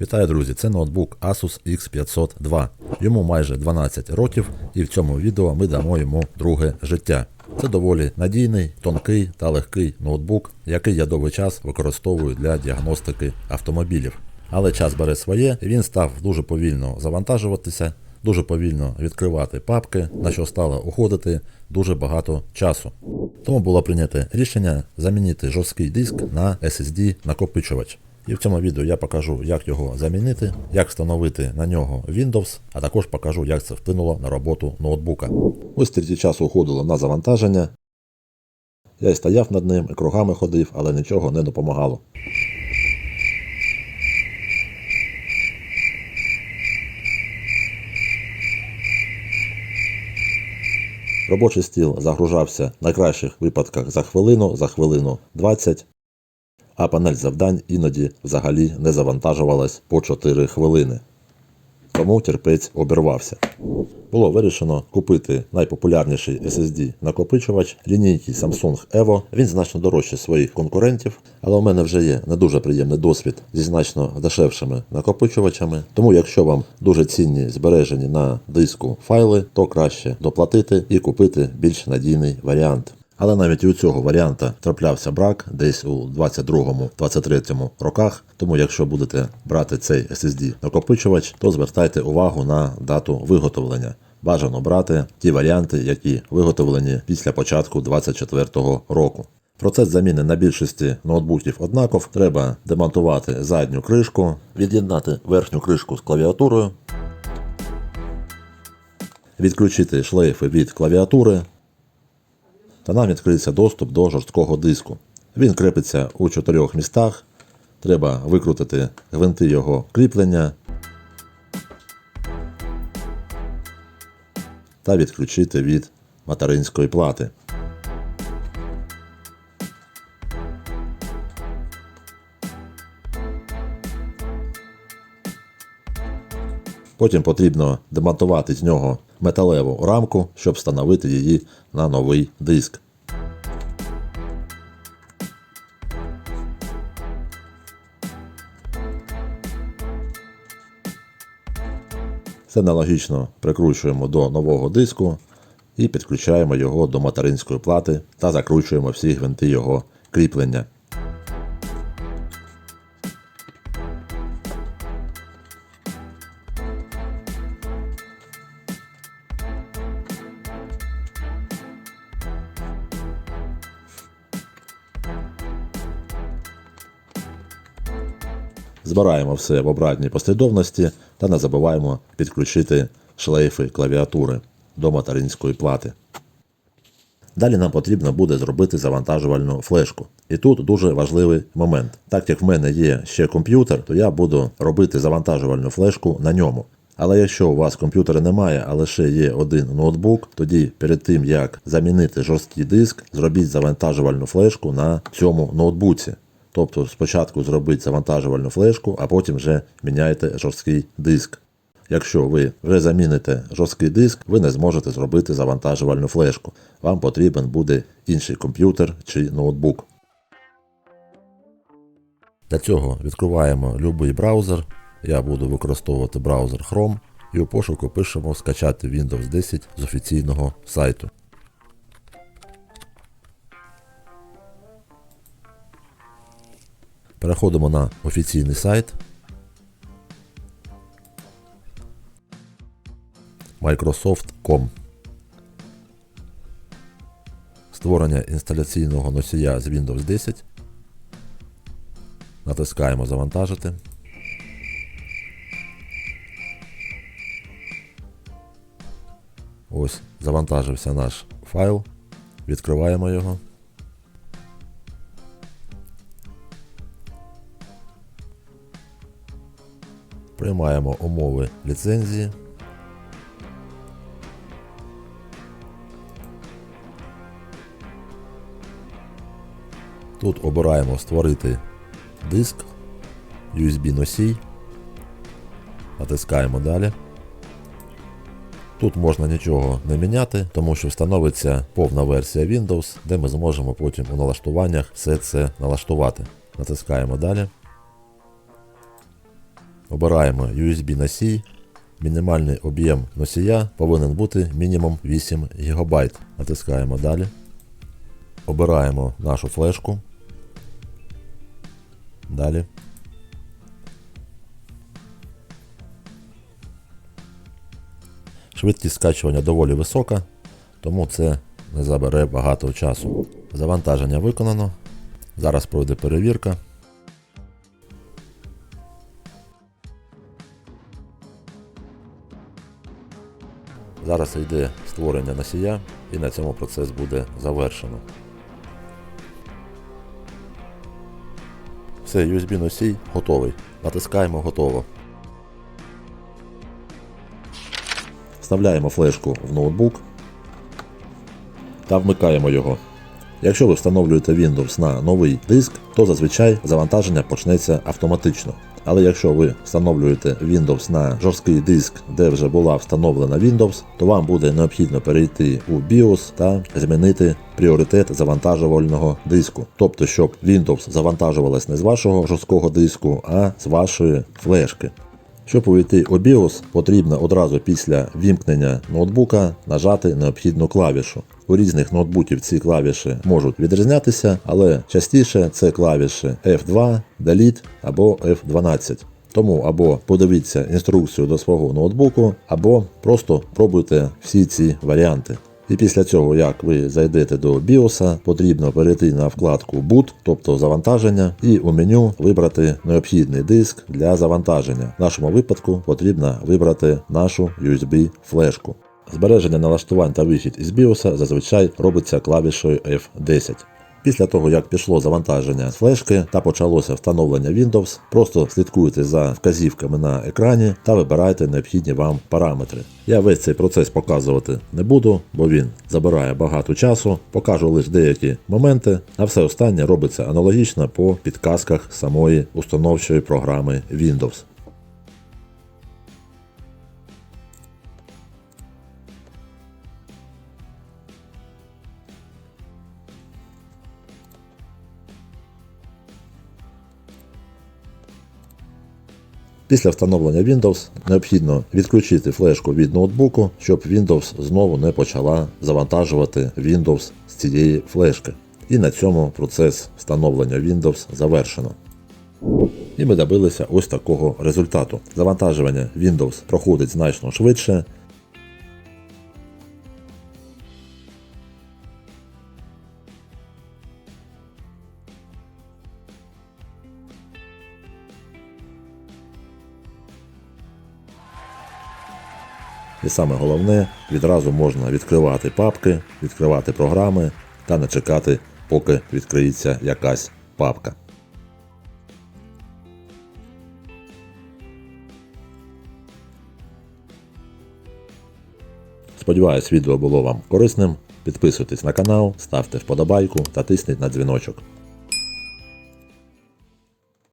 Вітаю, друзі! Це ноутбук Asus X502. Йому майже 12 років, і в цьому відео ми дамо йому друге життя. Це доволі надійний, тонкий та легкий ноутбук, який я довгий час використовую для діагностики автомобілів. Але час бере своє, і він став дуже повільно завантажуватися, дуже повільно відкривати папки, на що стало уходити дуже багато часу. Тому було прийнято рішення замінити жорсткий диск на SSD накопичувач. І в цьому відео я покажу, як його замінити, як встановити на нього Windows, а також покажу, як це вплинуло на роботу ноутбука. Ось стільки часу уходило на завантаження. Я й стояв над ним, і кругами ходив, але нічого не допомагало. Робочий стіл загружався в найкращих випадках за хвилину, за хвилину 20, а панель завдань іноді взагалі не завантажувалась по 4 хвилини. Тому терпець обірвався. Було вирішено купити найпопулярніший SSD накопичувач лінійки Samsung Evo. Він значно дорожче своїх конкурентів, але у мене вже є не дуже приємний досвід зі значно дешевшими накопичувачами. Тому, якщо вам дуже цінні збережені на диску файли, то краще доплатити і купити більш надійний варіант. Але навіть і у цього варіанта траплявся брак десь у 22-23 роках. Тому, якщо будете брати цей SSD накопичувач, то звертайте увагу на дату виготовлення. Бажано брати ті варіанти, які виготовлені після початку 24 року. Процес заміни на більшості ноутбуків однаков. Треба демонтувати задню кришку, від'єднати верхню кришку з клавіатурою, відключити шлейфи від клавіатури, та нам відкриється доступ до жорсткого диску. Він крепиться у чотирьох містах. Треба викрутити гвинти його кріплення та відключити від материнської плати. Потім потрібно демонтувати з нього металеву рамку, щоб встановити її на новий диск. Все аналогічно прикручуємо до нового диску і підключаємо його до материнської плати та закручуємо всі гвинти його кріплення. Збираємо все в обратній послідовності та не забуваємо підключити шлейфи клавіатури до материнської плати. Далі нам потрібно буде зробити завантажувальну флешку. І тут дуже важливий момент. Так як в мене є ще комп'ютер, то я буду робити завантажувальну флешку на ньому. Але якщо у вас комп'ютера немає, а лише є один ноутбук, тоді перед тим як замінити жорсткий диск, зробіть завантажувальну флешку на цьому ноутбуці. Тобто спочатку зробіть завантажувальну флешку, а потім вже міняйте жорсткий диск. Якщо ви вже заміните жорсткий диск, ви не зможете зробити завантажувальну флешку. Вам потрібен буде інший комп'ютер чи ноутбук. Для цього відкриваємо будь-який браузер. Я буду використовувати браузер Chrome і у пошуку пишемо скачати Windows 10 з офіційного сайту. Переходимо на офіційний сайт. Microsoft.com. Створення інсталяційного носія з Windows 10. Натискаємо Завантажити. Ось завантажився наш файл. Відкриваємо його. Приймаємо умови ліцензії. Тут обираємо створити диск, USB носій. Натискаємо далі. Тут можна нічого не міняти, тому що встановиться повна версія Windows, де ми зможемо потім у налаштуваннях все це налаштувати. Натискаємо далі. Обираємо USB носій. Мінімальний об'єм носія повинен бути мінімум 8 ГБ. Натискаємо далі. Обираємо нашу флешку. Далі. Швидкість скачування доволі висока, тому це не забере багато часу. Завантаження виконано. Зараз пройде перевірка. Зараз йде створення носія і на цьому процес буде завершено. Все, USB носій готовий. Натискаємо готово. Вставляємо флешку в ноутбук та вмикаємо його. Якщо ви встановлюєте Windows на новий диск, то зазвичай завантаження почнеться автоматично. Але якщо ви встановлюєте Windows на жорсткий диск, де вже була встановлена Windows, то вам буде необхідно перейти у BIOS та змінити пріоритет завантажувального диску. Тобто, щоб Windows завантажувалась не з вашого жорсткого диску, а з вашої флешки. Щоб увійти у BIOS, потрібно одразу після вімкнення ноутбука нажати необхідну клавішу. У різних ноутбуків ці клавіші можуть відрізнятися, але частіше це клавіші F2, Delete або F12. Тому або подивіться інструкцію до свого ноутбуку, або просто пробуйте всі ці варіанти. І після цього, як ви зайдете до BIOS, потрібно перейти на вкладку Boot, тобто завантаження, і у меню вибрати необхідний диск для завантаження. В нашому випадку потрібно вибрати нашу USB флешку. Збереження налаштувань та вихід із BIOS зазвичай робиться клавішою F10. Після того, як пішло завантаження з флешки та почалося встановлення Windows, просто слідкуйте за вказівками на екрані та вибирайте необхідні вам параметри. Я весь цей процес показувати не буду, бо він забирає багато часу, покажу лише деякі моменти, а все останнє робиться аналогічно по підказках самої установчої програми Windows. Після встановлення Windows необхідно відключити флешку від ноутбуку, щоб Windows знову не почала завантажувати Windows з цієї флешки. І на цьому процес встановлення Windows завершено. І ми добилися ось такого результату. Завантажування Windows проходить значно швидше. І саме головне, відразу можна відкривати папки, відкривати програми та не чекати, поки відкриється якась папка. Сподіваюсь, відео було вам корисним. Підписуйтесь на канал, ставте вподобайку та тисніть на дзвіночок.